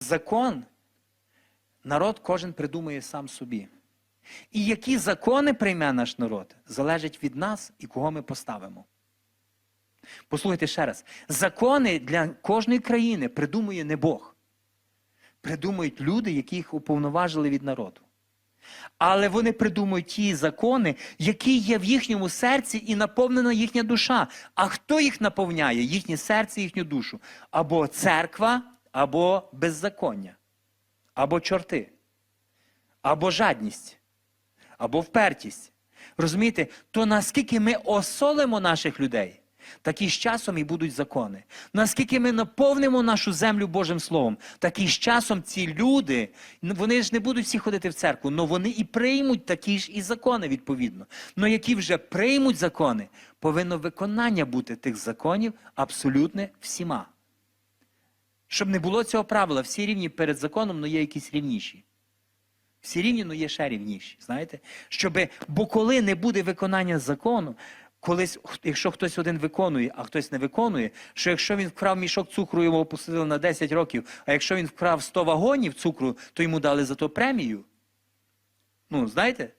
Закон народ кожен придумує сам собі. І які закони прийме наш народ, залежить від нас і кого ми поставимо. Послухайте ще раз: закони для кожної країни придумує не Бог. Придумують люди, які їх уповноважили від народу. Але вони придумують ті закони, які є в їхньому серці і наповнена їхня душа. А хто їх наповняє? Їхнє серце, їхню душу. Або церква, або беззаконня, або чорти, або жадність, або впертість. Розумієте, то наскільки ми осолимо наших людей, так і з часом і будуть закони. Наскільки ми наповнимо нашу землю Божим Словом, так і з часом ці люди, вони ж не будуть всі ходити в церкву, але вони і приймуть такі ж і закони відповідно. Но які вже приймуть закони, повинно виконання бути тих законів абсолютне всіма. Щоб не було цього правила, всі рівні перед законом, але є якісь рівніші. Всі рівні, але є ще рівніші. Знаєте? Щоби, бо коли не буде виконання закону, колись, якщо хтось один виконує, а хтось не виконує, що якщо він вкрав мішок цукру, його посадили на 10 років, а якщо він вкрав 100 вагонів цукру, то йому дали за то премію. Ну, знаєте?